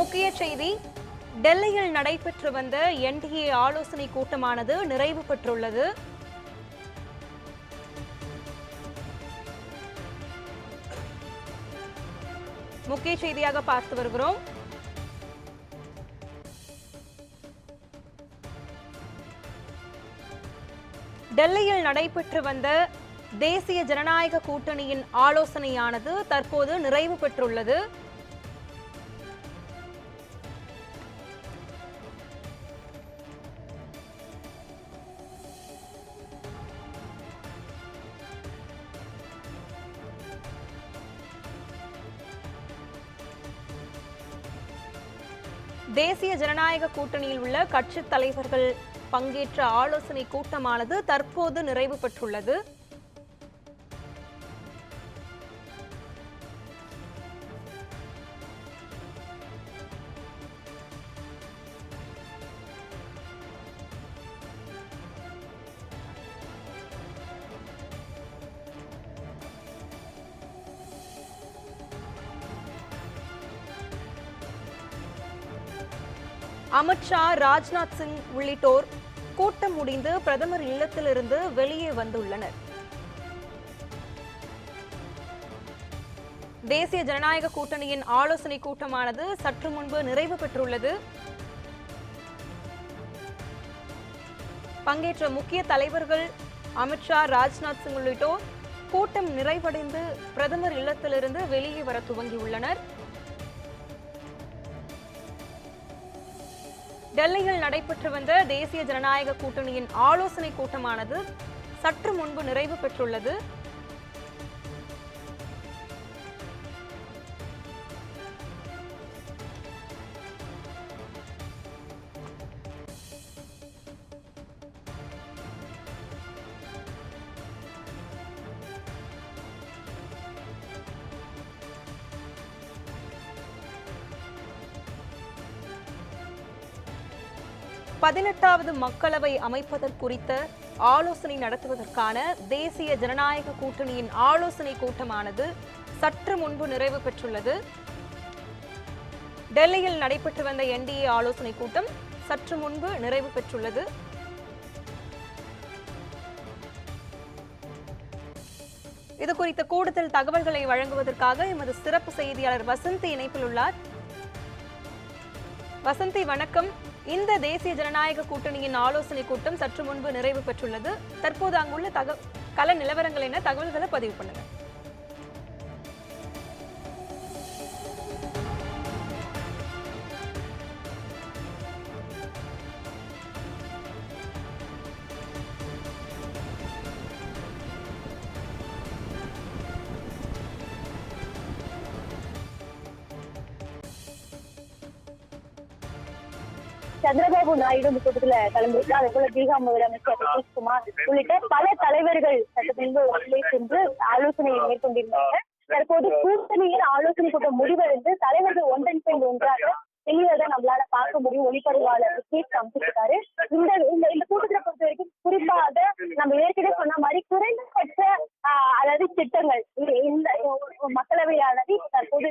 முக்கிய செய்தி டெல்லியில் நடைபெற்று வந்த என்டிஏ ஆலோசனை கூட்டமானது நிறைவு பெற்றுள்ளது. முக்கிய செய்தியாக பார்த்து வருகிறோம். டெல்லியில் நடைபெற்று வந்த தேசிய ஜனநாயக கூட்டணியின் ஆலோசனையானது தற்போது நிறைவு பெற்றுள்ளது. தேசிய ஜனநாயக கூட்டணியில் உள்ள கட்சித் தலைவர்கள் பங்கேற்ற ஆலோசனை கூட்டமானது தற்போது நிறைவு பெற்றுள்ளது. அமித்ஷா ராஜ்நாத் சிங் உள்ளிட்டோர் கூட்டம் முடிந்து பிரதமர் இல்லத்திலிருந்து வெளியே வந்துள்ளனர். தேசிய ஜனநாயக கூட்டணியின் ஆலோசனை கூட்டமானது சற்று முன்பு நிறைவு பெற்றுள்ளது. பங்கேற்ற முக்கிய தலைவர்கள் அமித்ஷா ராஜ்நாத் சிங் உள்ளிட்டோர் கூட்டம் நிறைவடைந்து பிரதமர் இல்லத்திலிருந்து வெளியே வர துவங்கியுள்ளனர். டெல்லியில் நடைபெற்று வந்த தேசிய ஜனநாயக கூட்டணியின் ஆலோசனை கூட்டமானது சற்று முன்பு நிறைவு பெற்றுள்ளது. பதினெட்டாவது மக்களவை அமைப்பதற்குறித்த ஆலோசனை நடத்துவதற்கான தேசிய ஜனநாயக கூட்டணியின் ஆலோசனை கூட்டமானது சற்று முன்பு நிறைவு பெற்றுள்ளது. டெல்லியில் நடைபெற்று வந்த என்டிஏ ஆலோசனை கூட்டம் சற்று முன்பு நிறைவு பெற்றுள்ளது. இது குறித்த கூடுதல் தகவல்களை வழங்குவதற்காக எமது சிறப்பு செய்தியாளர் வசந்தி இணைப்பில் உள்ளார். வசந்தி வணக்கம். இந்த தேசிய ஜனநாயக கூட்டணியின் ஆலோசனை கூட்டம் சற்று முன்பு நிறைவு பெற்றுள்ளது. தற்போது அங்குள்ள தக கல நிலவரங்கள் என தகவல்களை பதிவு பண்ணுங்கள் சந்திரபாபு நாயுடு இந்த கூட்டத்துல கலந்துருக்கு அதே போல பீகார் முதலமைச்சர் நிதிஷ்குமார் உள்ளிட்ட பல தலைவர்கள் சற்று உள்ளே சென்று ஆலோசனையை மேற்கொண்டிருந்தாங்க. தற்போது கூட்டணியில் ஆலோசனை கூட்டம் முடிவடைந்து தலைவர்கள் ஒன்றன் பின் ஒன்றாக வெளியே நம்மளால பார்க்க முடியும். ஒளிப்பதிவாளர் ரிஷீஷ் காமிச்சிருக்காரு. இந்த இந்த இந்த கூட்டத்தை பொறுத்த வரைக்கும் குறிப்பாக நம்ம ஏற்கனவே சொன்ன மாதிரி குறைந்தபட்ச ஆஹ், அதாவது திட்டங்கள். இந்த இந்த மக்களவையானது தற்போது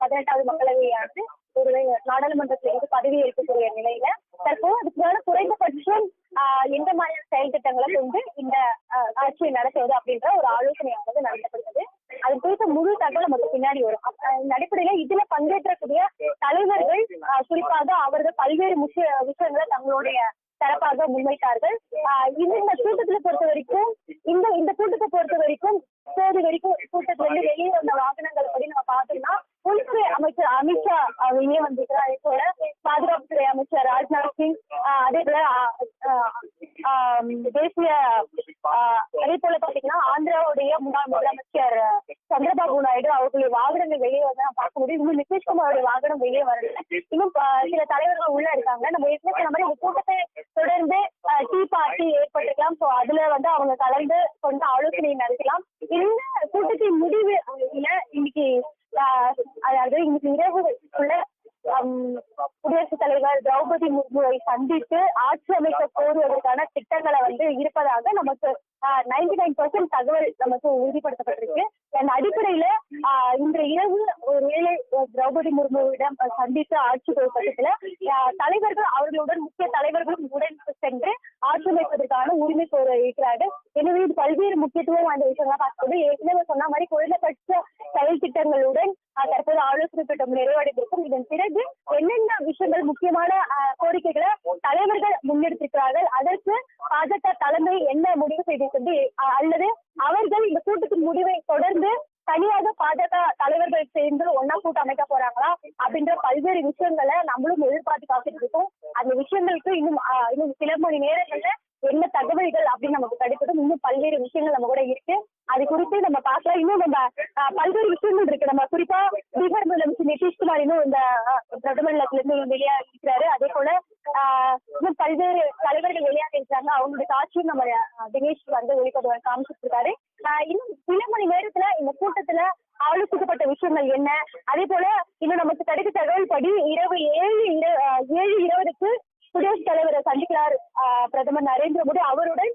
பதினெட்டாவது மக்களவையானது ஒரு நாடாளுமன்றத்தில் இருந்து பதவி ஏற்கக்கூடிய நிலையில தற்போது அதுக்கான குறைந்தபட்சம் எந்த மாதிரியான செயல் திட்டங்களை கொண்டு இந்த ஆட்சியை நடத்துவது அப்படின்ற ஒரு ஆலோசனையானது நடத்தப்படுகிறது. அது குறித்த முழு தகவல் நமக்கு பின்னாடி வரும். இந்த அடிப்படையில இதுல பங்கேற்றக்கூடிய தலைவர்கள் குறிப்பாக அவர்கள் பல்வேறு முக்கிய விஷயங்களை தங்களுடைய தரப்பாக முன்வைத்தார்கள். இந்த இந்த கூட்டத்துல பொறுத்த வரைக்கும் இந்த இந்த கூட்டத்தை பொறுத்த வரைக்கும் இப்போது வரைக்கும் கூட்டத்துல இருந்து வெளியே வந்த வாகனங்கள் படி நம்ம பார்த்தோம்னா அமைச்சர் அமித்ஷா ஆஹ், வந்திருக்கிறார். அதே போல பாதுகாப்புத்துறை அமைச்சர் ராஜ்நாத் சிங் அதே போல தேசிய அதே போல பாத்தீங்கன்னா ஆந்திராவுடைய முன்னாள் முதலமைச்சர் சந்திரபாபு நாயுடு அவர்களுடைய வாகனங்கள் வெளியே வந்து நம்ம பார்க்க முடியும். இன்னும் நிதிஷ்குமாரோட வாகனம் வெளியே வரல. இன்னும் சில தலைவர்கள் உள்ள இருக்காங்க. நம்ம ஏற்கனவே சொன்ன மாதிரி கூட்டத்தை தொடர்ந்து டீ பார்ட்டி ஏற்பட்டிருக்கலாம். சோ அதுல வந்து அவங்க கலந்து கொண்டு ஆலோசனை நடத்தலாம். இந்த கூட்டத்தின் முடிவு இன்னைக்கு அதாவது இன்னைக்கு இரவுக்குள்ள ஹம், குடியரசுத் தலைவர் திரௌபதி முர்முவை சந்தித்து ஆட்சி அமைக்க கோருவதற்கான திட்டங்களை வந்து இருப்பதாக நமக்கு நைன்டி நைன் பர்சன்ட் தகவல் நமக்கு உறுதிப்படுத்தப்பட்டிருக்கு. அந்த அடிப்படையில இன்று இரவு ஒருவேளை திரௌபதி முர்முவிடம் சந்தித்து ஆட்சி பக்கத்துல தலைவர்கள் அவர்களுடன் முக்கிய தலைவர்களும் உடன் சென்று ஆட்சி அமைப்பதற்கான உரிமை கோர இருக்கிறார்கள். எனவே இது பல்வேறு முக்கியத்துவம் வாய்ந்த விஷயங்களா பார்க்கும்போது ஏற்கனவே சொன்ன மாதிரி குறைந்தபட்ச செயல் திட்டங்களுடன் தற்போது ஆலோசனை கூட்டம் நிறைவடைந்திருக்கும். இதன் பிறகு என்னென்ன விஷயங்கள் முக்கியமான கோரிக்கைகளை தலைவர்கள் முன்னெடுத்திருக்கிறார்கள் அதற்கு பாஜக தலைமை என்ன முடிவு செய்திருக்கிறது அஹ், அல்லது அவர்கள் இந்த கூட்டத்தின் முடிவை தொடர்ந்து தனியாக பாஜக தலைவர்கள் சேர்ந்து ஒன்னா கூட்டம் அமைக்க போறாங்களா அப்படின்ற பல்வேறு விஷயங்களை நம்மளும் எதிர்பார்த்து காத்துட்டு இருக்கோம் அந்த விஷயங்களுக்கு இன்னும் இன்னும் சில மணி நேரங்கள்ல என்ன தகவல்கள் அப்படின்னு நமக்கு கிடைக்கிறது இன்னும் பல்வேறு விஷயங்கள் நம்ம கூட இருக்கு. அது குறித்து நம்ம பார்க்கலாம். இன்னும் நம்ம பல்வேறு விஷயங்கள் இருக்கு. நம்ம குறிப்பா பீகார் முதலமைச்சர் நிதிஷ்குமார் இன்னும் இந்த பிரதமர் இருந்து வெளியா இருக்கிறாரு அதே போல ஆஹ், இன்னும் பல்வேறு தலைவர்கள் வெளியாக இருக்கிறாங்க அவங்களுடைய காட்சியும் நம்ம தினேஷ் வந்து ஒளிப்பதிவு காமிச்சிட்டு இருக்காரு ஆஹ், இன்னும் சில மணி நேரத்துல இந்த கூட்டத்துல ஆலோசிக்கப்பட்ட விஷயங்கள் என்ன? அதே போல இன்னும் நமக்கு கிடைத்த தகவல் படி இரவு ஏழு இரவு ஏழு இருபதுக்கு குடியரசுத் தலைவரை சந்திக்கிறார் பிரதமர் நரேந்திர மோடி. அவருடன்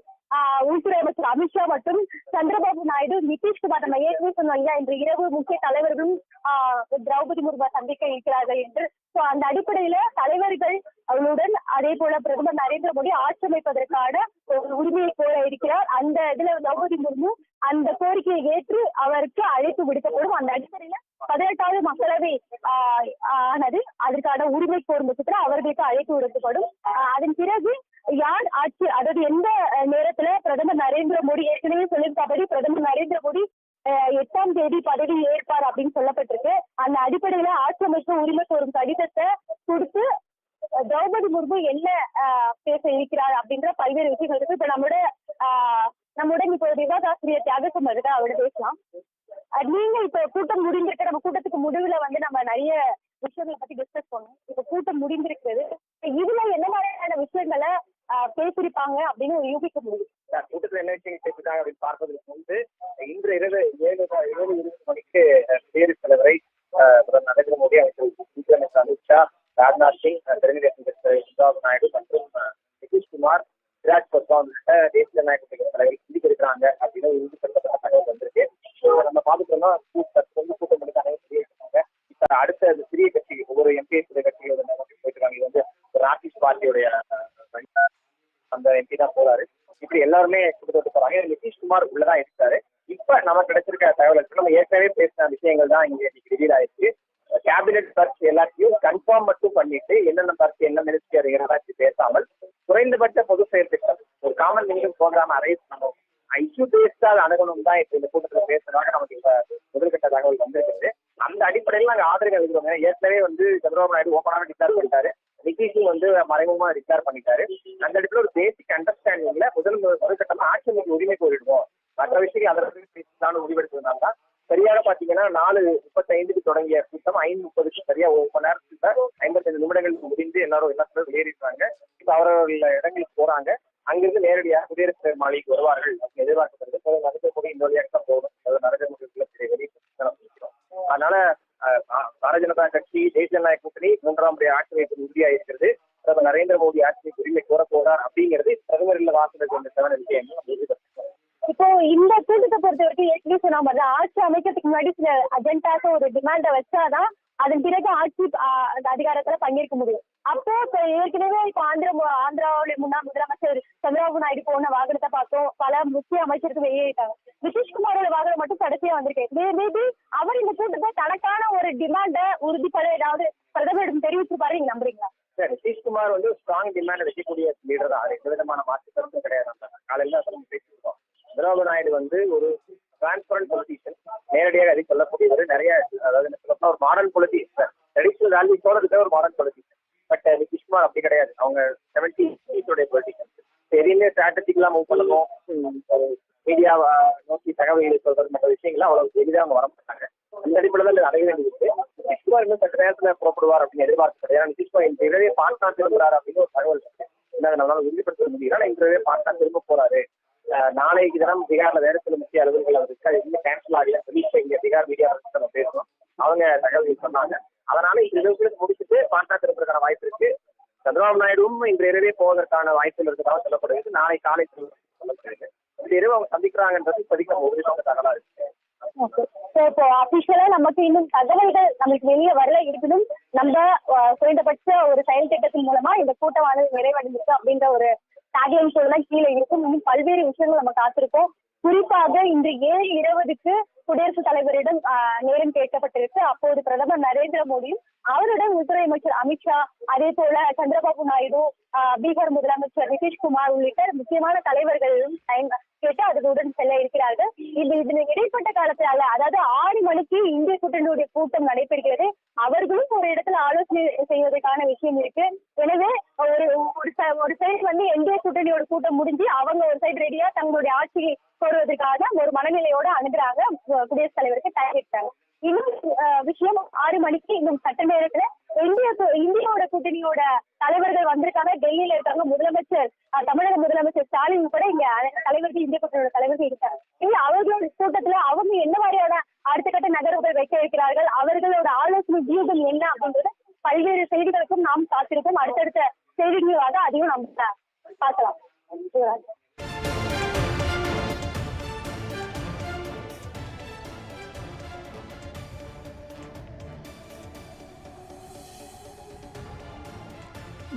உள்துறை அமைச்சர் அமித்ஷா மற்றும் சந்திரபாபு நாயுடு நிதிஷ்குமார் நம்ம ஏற்கனவே சொன்னோம் இல்லையா? இன்று இரவு முக்கிய தலைவர்களும் ஆஹ், திரௌபதி முர்மு சந்திக்க இருக்கிறார்கள் என்று. சோ அந்த அடிப்படையில தலைவர்கள் அவர்களுடன் அதே போல பிரதமர் நரேந்திர மோடி ஆட்சி அமைப்பதற்கான ஒரு உரிமையை கோர இருக்கிறார். அந்த இதுல திரௌபதி முர்மு அந்த கோரிக்கையை ஏற்று அவருக்கு அழைப்பு விடுக்கப்படும். அந்த அடிப்படையில பதினெட்டாவது மக்களவை ஆஹ், ஆனது அதற்கான உரிமை கோரும் பட்சத்துல அவர்களுக்கு அழைப்பு விடுக்கப்படும் ஆஹ், அதன் பிறகு யார் ஆட்சி அதாவது எந்த நேரத்துல பிரதமர் நரேந்திர மோடி ஏற்கனவே சொல்லியிருக்காபடி பிரதமர் நரேந்திர மோடி எட்டாம் தேதி பதவி ஏற்பார் அப்படின்னு சொல்லப்பட்டிருக்கு. அந்த அடிப்படையில ஆட்சி அமைக்க உரிமை கோரும் கடிதத்தை கொடுத்து திரௌபதி முர்மு என்ன பேச இருக்கிறார் அப்படின்ற பல்வேறு விஷயங்கள் இருக்கு. இப்ப நம்மளோட ஆஹ், நம்முடன் இப்போ விவாதாசிரியர் தியாககுமார் இருக்கா அவரோட பேசலாம். நீங்க இப்ப கூட்டம் முடிந்திருக்க நம்ம கூட்டத்துக்கு முடிவுல வந்து நம்ம நிறைய விஷயங்களை பத்தி டிஸ்கஸ் பண்ணோம். இப்ப கூட்டம் முடிந்திருக்கிறது. இதுல என்ன மாதிரியான விஷயங்களை ஆஹ், பேசியிருப்பாங்க அப்படின்னு யூகிக்க முடியும். கூட்டத்தில் கூட்டத்துல என்ன விஷயம் பேசிட்டாங்க அப்படின்னு பார்ப்பதற்கு முன்பு இன்று இரவு ஏழு இருபது இருபது மணிக்கு அஹ், குடியரசுத் தலைவரை நரேந்திர மோடி அமைச்சர் உள்துறை அமைச்சர் அமித்ஷா ராஜ்நாத் சிங் தெலுங்கு தேசம் சந்திரபாபு நாயுடு மற்றும் நிதிஷ்குமார் விராஜ் பஸ்வான் உள்ளிட்ட தேசிய ஜனநாயக கட்சி தலைவர்கள் சந்திக்க இருக்கிறாங்க அப்படின்னு உறுதிப்படுத்தப்பட்ட தகவல் வந்திருக்கு. நம்ம பார்த்துட்டோம்னா கூட்டம் வந்து கூட்டம் முடிக்க அனைவரும் சொல்லியிருக்காங்க இப்ப அடுத்த அந்த சிறிய கட்சி ஒவ்வொரு எம்பி கட்சிகள் வந்து நோக்கி போயிட்டு இருக்காங்க இது வந்து ஒரு ஆர்டிஸ்ட் பார்ட்டியுடைய அஹ், அந்த எம்பி தான் போறாரு இப்படி எல்லாருமே கொடுத்துட்டு போறாங்க. நிதிஷ்குமார் உள்ளதான் இருக்காரு. இப்ப நமக்கு கிடைச்சிருக்க தகவல் நம்ம ஏற்கனவே பேசின விஷயங்கள் தான் இங்க இன்னைக்கு ரிவீல் ஆயிருக்கு. கேபினெட் பர்ச் எல்லாத்தையும் கன்ஃபார்ம் மட்டும் பண்ணிட்டு என்னென்ன பர்ச் என்ன மினிஸ்ட்ரி யாராச்சும் பேசாமல் குறைந்தபட்ச பொது செயல் திட்டம் ஒரு காமன் மினிமம் ப்ரோக்ராம் அரேஞ்ச் பண்ணணும். இஷ்யூ பேஸ்டா அணுகணும் தான் இப்ப இந்த கூட்டத்துல பேசுறதாக நமக்கு இப்ப முதல்கட்ட தகவல் வந்திருக்குது. அந்த அடிப்படையில் நாங்க ஆதரவு எழுதுறோம் ஏற்கனவே வந்து சந்திரபாபு நாயுடு ஓப்பனாக டிக்ளேர் பண்ணிட்டாரு. நிதிஷும் வந்து மறைமுகமா டிக்ளேர் பண்ணிட்டாரு. அந்த இடத்துல ஒரு பேசிக் அண்டர்ஸ்டாண்டிங்ல முதல் முதற்கட்டமா ஆட்சி அமைக்க உரிமை கோரிடுவோம். மற்ற விஷயம் அதற்கு பேசலாம்னு முடிவெடுத்ததுனால தான். சரியாக பாத்தீங்கன்னா நாலு முப்பத்தைந்துக்கு தொடங்கிய கூட்டம் ஐந்து முப்பதுக்கு சரியா ஒரு மணி நேரத்துல ஐம்பத்தஞ்சு நிமிடங்களுக்கு முடிந்து எல்லாரும் எல்லா சிலரும் இப்ப அவரவர்கள் இடங்களுக்கு போறாங்க. அங்கிருந்து நேரடியாக குடியரசு தலைவர் மாளிகைக்கு வருவார்கள். எதிர்பார்க்கப்படுது நடக்கக்கூடிய இந்த வழியாக தான் போகணும். பிரதமர் நரேந்திர மோடி அதனால பாரதிய ஜனதா கட்சி தேசிய நாயக் கூட்டணி மூன்றாம் முறை ஆட்சி வைப்பு உறுதியா இருக்கிறது பிரதமர் நரேந்திர மோடி ஆட்சி உரிமை கோர போறார் அப்படிங்கிறது பிரதமர் இல்ல வாசலுக்கு வந்த தவறு விஷயம். இப்போ இந்த கூட்டத்தை பொறுத்த வரைக்கும் ஏற்கனவே சொன்ன மாதிரி ஆட்சி அமைக்கிறதுக்கு முன்னாடி சில அஜெண்டாஸ ஒரு டிமாண்ட வச்சாதான் அதன் பிறகு ஆட்சி அந்த அதிகாரத்துல பங்கேற்க முடியும். அப்போ இப்ப ஏற்கனவே இப்ப ஆந்திர மு- ஆந்திராவுடைய முன்னாள் முதலமைச்சர் சந்திரபாபு நாயுடு போன வாகனத்தை பார்த்தோம். பல முக்கிய அமைச்சருக்கு வெளியேறிட்டாங்க. நிதிஷ்குமாரோட வாகனம் மட்டும் கடைசியா வந்திருக்கு மேபி அவர் இந்த கூட்டத்தை தனக்கான ஒரு டிமாண்ட உறுதிப்பட ஏதாவது பிரதமரிடம் தெரிவிச்சிருப்பாரு நீங்க நம்புறீங்களா? சார் நிதிஷ்குமார் வந்து ஸ்ட்ராங் டிமாண்ட் வைக்கக்கூடிய லீடர் தான் எந்த விதமான மாற்று கருத்தும் கிடையாது. நம்ம காலையில பேசியிருக்கோம். சந்திரபாபு நாயுடு வந்து ஒரு டிரான்ஸ்பரண்ட் பொலிட்டிஷியன் நேரடியாக அதை சொல்லக்கூடியவர். நிறைய அதாவது என்ன ஒரு மாடர்ன் பொலிட்டிக்ஸ் ட்ரெடிஷனல் வேல்யூஸோட இருக்கிற ஒரு மாடர்ன் பொலிட்டிஷியன் பட் நிதிஷ்குமார் அப்படி கிடையாது. அவங்க செவன்டி உடைய பொலிட்டிஷியன் எதையுமே ஸ்ட்ராட்டஜிக்கெல்லாம் மூவ் பண்ணணும். மீடியாவை நோக்கி தகவல்களை சொல்றது மற்ற விஷயங்கள்லாம் அவ்வளவு எளிதாக அவங்க வர மாட்டாங்க. அந்த அடிப்படையில் தான் அடைய வேண்டியிருக்கு நிதிஷ்குமார் இன்னும் சற்று நேரத்தில் புறப்படுவார் அப்படின்னு எதிர்பார்க்கப்படுது. ஏன்னா நிதிஷ்குமார் இந்த இரவே பாட்னா திரும்புறாரு அப்படின்னு ஒரு தகவல் இருக்கு. என்ன நம்மளால உறுதிப்படுத்த முடியல. இந்த பாட்னா திரும்ப போறாரு. நாளைக்கு தினம் பீகார்ல வேற சில முக்கிய அலுவல்கள் அவர் இருக்கு அது இன்னும் கேன்சல் ஆகல. சொல்லி இங்க பீகார் மீடியா நம்ம பேசணும் அவங்க தகவல் சொன்னாங்க. அதனால இந்த இரவுகளுக்கு முடிச்சுட்டு பாட்னா திரும்புறதுக்கான வாய்ப்பு இருக்கு. சந்திரபாபு நாயுடுவும் இன்று இரவே போவதற்கான வாய்ப்புகள் இருக்கிறதாக சொல்லப்படுகிறது. நாளை காலை சொல்லப்படுகிறது. இந்த இரவு அவங்க சந்திக்கிறாங்கன்றது இப்போதைக்கு நம்ம தகவலா இருக்கு. இப்போ அபிஷியலா நமக்கு இன்னும் தகவல்கள் நமக்கு வெளியே வரல இருப்பினும் நம்ம குறைந்தபட்ச ஒரு செயல் திட்டத்தின் மூலமா இந்த கூட்டமானது நிறைவடைஞ்சிருக்கு அப்படின்ற ஒரு டேக்லைன் சொல்லலாம் கீழே இருக்கும். இன்னும் பல்வேறு விஷயங்கள் நம்ம காத்திருக்கோம். குறிப்பாக இன்று ஏழு இருபதுக்கு குடியரசுத் தலைவரிடம் நேரம் கேட்கப்பட்டிருக்கு. அப்போது பிரதமர் நரேந்திர மோடியும் அவருடன் உள்துறை அமைச்சர் அமித்ஷா அதே போல சந்திரபாபு நாயுடு பீகார் முதலமைச்சர் நிதிஷ்குமார் உள்ளிட்ட முக்கியமான தலைவர்களும் கேட்டு அதனுடன் செல்ல இருக்கிறார்கள். இது இதுல இடைப்பட்ட காலத்துல அதாவது ஆறு மணிக்கு இந்திய கூட்டணியுடைய கூட்டம் நடைபெறுகிறது. அவர்களும் ஒரு இடத்துல ஆலோசனை செய்வதற்கான விஷயம் இருக்கு. எனவே ஒரு ஒரு ஒரு சைடு வந்து என்டிஏ கூட்டணியோட கூட்டம் முடிஞ்சு அவங்க ஒரு சைடு ரெடியா தங்களுடைய ஆட்சியை கோருவதற்காக ஒரு மனநிலையோட அணுகிறாங்க. குடியரசுத் தலைவருக்கு தயாரிட்டாங்க இன்னும் விஷயம் ஆறு மணிக்கு இன்னும் சட்ட நேரத்துல இந்திய இந்தியாவோட கூட்டணியோட தலைவர்கள் வந்திருக்காங்க. டெல்லியில இருக்காங்க முதலமைச்சர் அஹ், தமிழக முதலமைச்சர் ஸ்டாலின் கூட இங்க தலைவர்கள் இந்திய கூட்டணியோட தலைவர்கள் இருக்காங்க. இல்ல அவர்களோட கூட்டத்துல அவங்க என்ன மாதிரியான அடுத்த கட்ட நகர்வுகள் வைக்க வைக்கிறார்கள் அவர்களோட ஆலோசனை வியூகம் என்ன அப்படின்றது பல்வேறு செய்திகளுக்கும் நாம் காத்திருக்கோம் அடுத்தடுத்த செய்திகளாக அதையும் நம்ம பார்க்கலாம்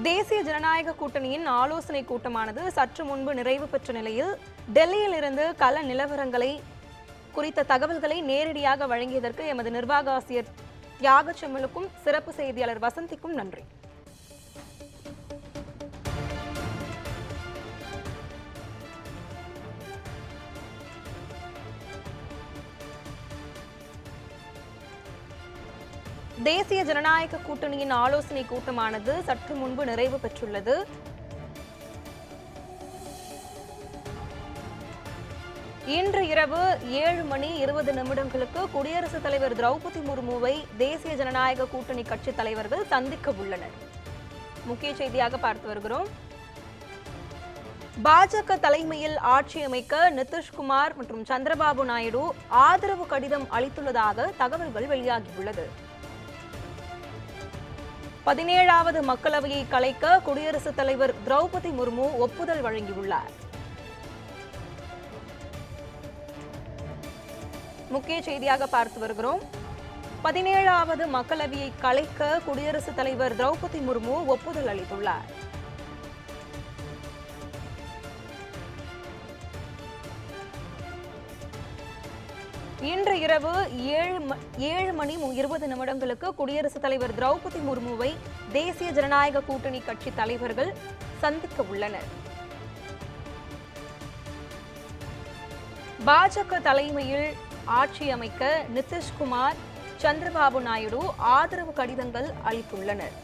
தேசிய ஜனநாயக கூட்டணியின் ஆலோசனை கூட்டமானது சற்று முன்பு நிறைவு பெற்ற நிலையில் டெல்லியில் இருந்து கள நிலவரங்களை குறித்த தகவல்களை நேரடியாக வழங்கியதற்கு எமது நிர்வாக ஆசிரியர் தியாக செம்மலுக்கும் சிறப்பு செய்தியாளர் வசந்திக்கும் நன்றி. தேசிய ஜனநாயக கூட்டணியின் ஆலோசனை கூட்டமானது சற்று முன்பு நிறைவு பெற்றுள்ளது. இன்று இரவு ஏழு மணி இருபது நிமிடங்களுக்கு குடியரசுத் தலைவர் திரௌபதி முர்முவை தேசிய ஜனநாயக கூட்டணி கட்சி தலைவர்கள் சந்திக்க உள்ளனர். முக்கிய செய்தியாக பார்த்து வருகிறோம். பாஜக தலைமையில் ஆட்சி அமைக்க நிதிஷ்குமார் மற்றும் சந்திரபாபு நாயுடு ஆதரவு கடிதம் அளித்துள்ளதாக தகவல்கள் வெளியாகியுள்ளது பதினேழாவது மக்களவையை கலைக்க குடியரசுத் தலைவர் திரௌபதி முர்மு ஒப்புதல் வழங்கியுள்ளார். முக்கிய செய்தியாக பார்த்து வருகிறோம். பதினேழாவது மக்களவையை கலைக்க குடியரசுத் தலைவர் திரௌபதி முர்மு ஒப்புதல் அளித்துள்ளார். இன்று இரவு ஏழு ஏழு மணி இருபது நிமிடங்களுக்கு குடியரசுத் தலைவர் திரௌபதி முர்முவை தேசிய ஜனநாயக கூட்டணி கட்சி தலைவர்கள் சந்திக்க உள்ளனர். பாஜக தலைமையில் ஆட்சி அமைக்க நிதிஷ்குமார் சந்திரபாபு நாயுடு ஆதரவு கடிதங்கள் அளித்துள்ளனர்.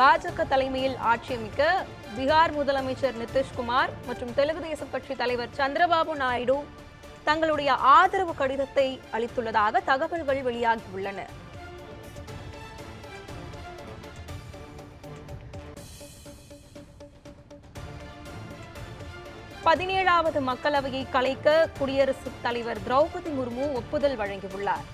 பாஜக தலைமையில் ஆட்சி அமைக்க பீகார் முதலமைச்சர் நிதிஷ்குமார் மற்றும் தெலுங்கு தேசம் கட்சி தலைவர் சந்திரபாபு நாயுடு தங்களுடைய ஆதரவு கடிதத்தை அளித்துள்ளதாக தகவல்கள் வெளியாகியுள்ளன. பதினேழாவது மக்களவையை கலைக்க குடியரசுத் தலைவர் திரௌபதி முர்மு ஒப்புதல் வழங்கியுள்ளார்.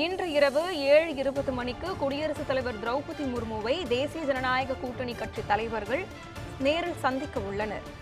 இன்று இரவு ஏழு இருபது மணிக்கு குடியரசுத் தலைவர் திரௌபதி முர்முவை தேசிய ஜனநாயக கூட்டணி கட்சி தலைவர்கள் நேரில் சந்திக்க உள்ளனர்.